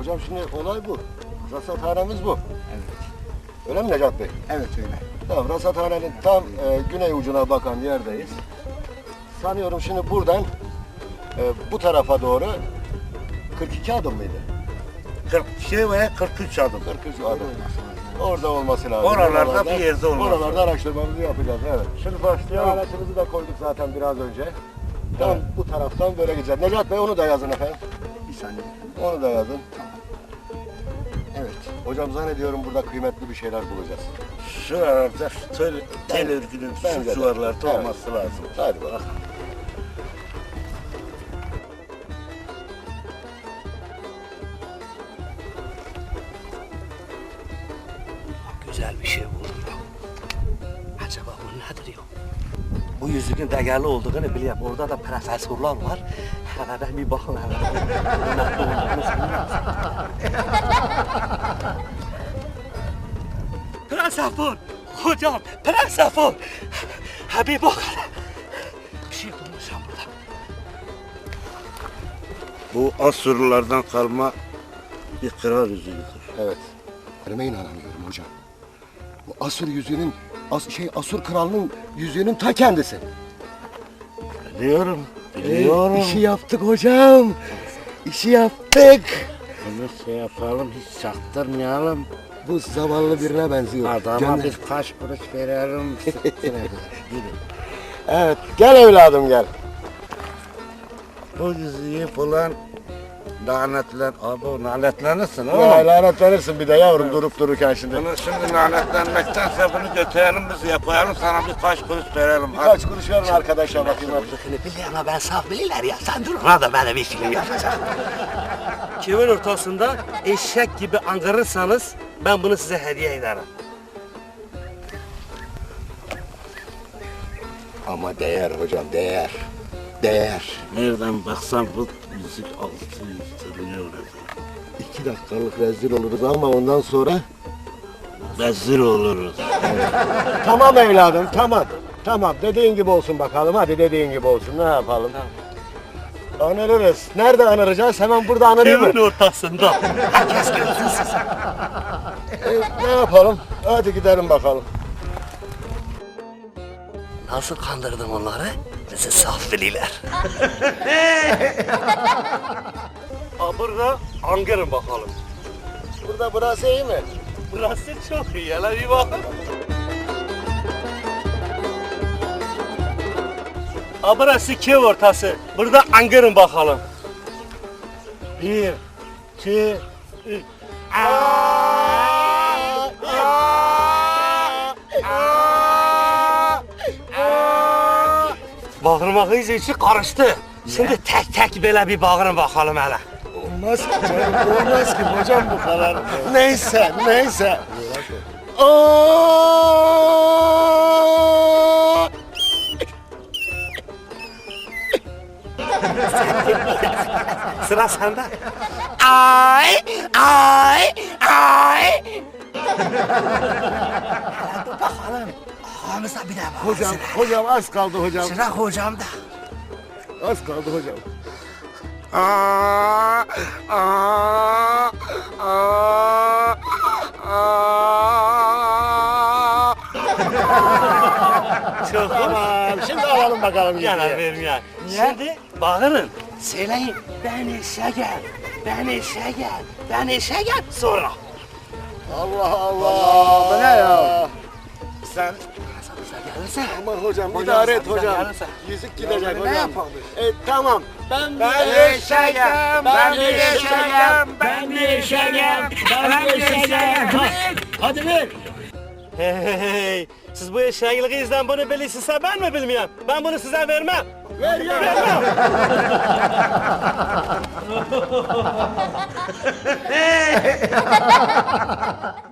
Hocam şimdi olay bu. Rasathanemiz bu. Evet. Öyle mi Necat Bey? Evet öyle. Tamam, rasathanenin tam e, güney ucuna bakan yerdeyiz. Sanıyorum şimdi buradan e, bu tarafa doğru 42 adım mıydı? 42 veya 43 adım. 43 adım. Orada olması lazım. Oralarda bir yerde olması Oralarda araştırmamızı yapacağız. Evet. Şimdi başlayalım. Araçımızı da koyduk zaten biraz önce. Tam bu taraftan böyle gideceğiz. Necat Bey onu da yazın efendim. Bir saniye. Onu da yazın. Hocam zannediyorum burada kıymetli bir şeyler bulacağız. Şu tel, tel örgünün şu civarlarda Evet. olması lazım. Hadi bakalım. Güzel bir şey buldum ya. Acaba bu nedir ya? Bu yüzüğün değerli olduğunu biliyorum. Orada da profesörler var. Ben bir bakın sanıyorum. Profesör! Hocam, profesör! Ha bir bak hele. Bir şey bulmuşum burada. Bu Asurlulardan kalma bir kral yüzüğüdür. Evet. Elime inanamıyorum hocam. Bu Asur yüzüğünün, as, şey Asur kralının yüzüğünün ta kendisi. Biliyorum, biliyorum. işi yaptık hocam. İşi yaptık. Bunu şey yapalım, hiç çaktırmayalım. Bu zavallı birine benziyor. Adama Cennet. bir kaç kuruş verelim. Evet, gel evladım gel. Bu yüzüğü bulan lanetlen, abi lanetlenirsin Ya, oğlum. lanetlenirsin bir de yavrum durup dururken şimdi. Bunu şimdi lanetlenmektense bunu götürelim biz yapalım sana birkaç kuruş verelim. Hadi. Kaç kuruş verin arkadaşlar bakayım. hadi. Olduğunu biliyor ama ben saf bilirler ya. Sen dur ona da bir film yapacağım. Kimin ortasında eşek gibi angırırsanız ben bunu size hediye ederim. Ama değer hocam değer. Değer. Nereden baksan bu yüzük 600 trilyon lira. İki dakikalık rezil oluruz ama ondan sonra... Vezir oluruz. Tamam evladım tamam. Tamam dediğin gibi olsun bakalım hadi dediğin gibi olsun ne yapalım. Anırırız. Nerede anıracağız? Hemen burada anırayım mı? Kimin ortasında. Herkes. E, ne yapalım? Hadi gidelim bakalım. Nasıl kandırdım onları? Bizi saf bililer. Aa, burada angırın bakalım. Burada burası iyi mi? Burası çok iyi. Hele bir bakın. Aa, burası köy ortası. Burada angırın bakalım. Bir, iki, üç. Bağırmak iyice içi karıştı. Şimdi tek tek böyle bir bağırın bakalım hele. Olmaz ki canım, olmaz ki hocam bu kadar. Neyse, neyse. Aa! Sıra sende. Ay, ay, ay. Dur bakalım. Ağamıza bir de bak. Hocam, hocam az kaldı hocam. Sıra hocamda. Az kaldı hocam. Aa, aa, aa, aa. Çok Tamam, şimdi alalım bakalım. Yana yüzüğü. verim ya. Şimdi bağırın. Söyleyin. Ben işe gel. Ben işe gel. Ben işe gel. Sonra. Allah Allah. Bu ne ya? Sen Gelirse. Aman hocam, Hocam, idare et sen hocam. Yüzük gidecek ne hocam. yapalım? E, tamam. Ben, Ben de eşeğim, ben de eşeğim, ben de eşeğim, ben de eşeğim. Hadi ver. Hey, hey, hey. Siz bu eşeğinizden bunu bilirsiniz ben mi bilmiyorum? Ben bunu size vermem. Ver ya. Vermem.